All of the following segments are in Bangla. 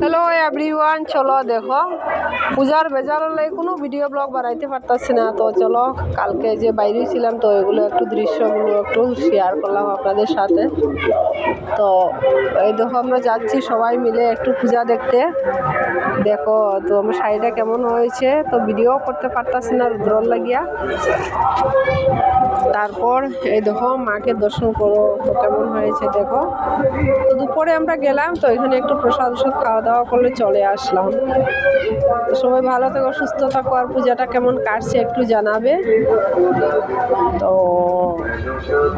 হ্যালো এভরিওয়ান চলো দেখো। পূজার বেজার হলে কোনো ভিডিও ব্লগ বানাইতে পারতাছি না। তো চলো, কালকে যে বাইরে ছিলাম, তো এগুলো একটু দৃশ্যগুলো একটু শেয়ার করলাম আপনাদের সাথে। তো এই দেখো, আমরা যাচ্ছি সবাই মিলে একটু পূজা দেখতে। দেখো, তো আমার শাড়িটা কেমন হয়েছে? তো ভিডিও করতে পারতাছি না, রুদ্রর লাগিয়া। তারপর এই দেখো মাকে দর্শন করো, তো কেমন হয়েছে দেখো। তো দুপুরে আমরা গেলাম, তো এখানে একটু প্রসাদ ওষুধ খাওয়া দাওয়া করলে চলে আসলাম। তো সবাই ভালো থেকো, সুস্থ থাকো, আর পূজাটা কেমন কাটছে একটু জানাবে। তো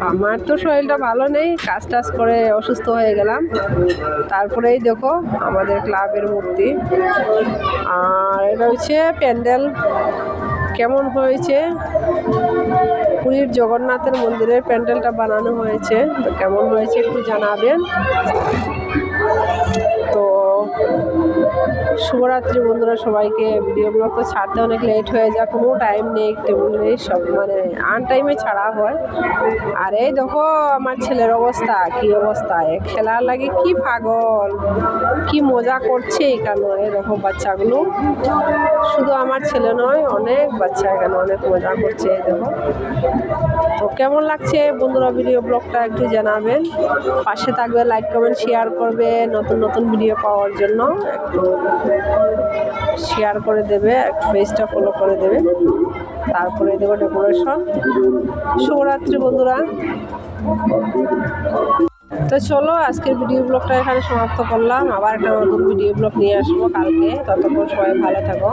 আমার তো শরীরটা ভালো নেই, কাজ টাজ করে অসুস্থ হয়ে গেলাম। তারপরেই দেখো আমাদের ক্লাবের মূর্তি। আর এটা হচ্ছে প্যান্ডেল। কেমন হয়েছে? পুরীর জগন্নাথের মন্দিরের প্যান্ডেলটা বানানো হয়েছে, তো কেমন হয়েছে একটু জানাবেন? তো শুভরাত্রি বন্ধুরা সবাইকে। ভিডিওগুলো তো ছাড়তে অনেক লেট হয়ে যায়, কোনো টাইম নেই টেবিল নেই, সব মানে আন টাইমে ছাড়া হয়। আর এই দেখো আমার ছেলের অবস্থা, কি অবস্থা খেলার লাগে কি পাগল, কি মজা করছে এখানে দেখো বাচ্চাগুলো। শুধু আমার ছেলে নয়, অনেক বাচ্চা এখানে অনেক মজা করছে দেখো। তো কেমন লাগছে বন্ধুরা ভিডিও ব্লগটা একটু জানাবেন। পাশে থাকবে লাইক কমেন্ট শেয়ার করবে, নতুন নতুন ভিডিও পাওয়ার জন্য। একটু শেয়ার করে দেবে পেজটা ফলো করে দেবে। তারপরে দেবো ডেকোরেশন শুভরাত্রি বন্ধুরা। তো চলো, আজকের ভিডিও ব্লগটা এখানে সমাপ্ত করলাম। আবার একটা নতুন ভিডিও ব্লগ নিয়ে আসব কালকে। ততক্ষণ সবাই ভালো থাকো।